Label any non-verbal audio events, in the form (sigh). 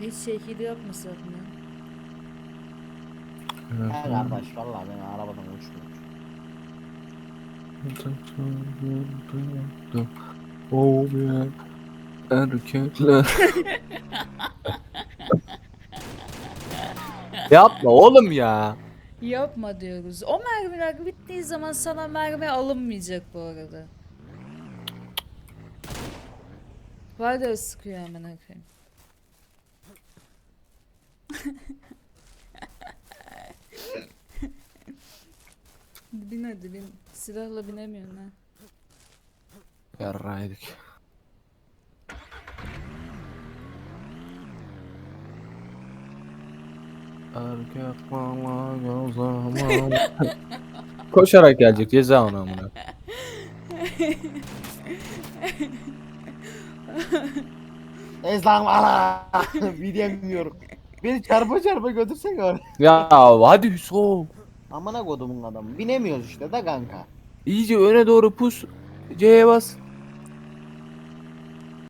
Hiç şekil yapmasak mı? He kardeş valla ben arabadan uçmuyorum. Oh yeah. Erkekler. (laughs) Yapma oğlum ya. Yapma diyoruz. O mermiler bittiği zaman sana mermi alınmayacak bu arada. Var da sıkıyor hemen koyayım. Bin hadi bin. Silahla binemiyorsun ha. Yarraydık. Erkek bana zaman. (laughs) Koşarak gelecek ceza ona amına. Ezlan valla. (laughs) Bilemiyorum. Beni çarpa çarpa götürsene oraya. (laughs) Ya hadi Hüso. Amına kodumun adamı. Binemiyoruz işte da kanka. İyice öne doğru pus. C'ye bas.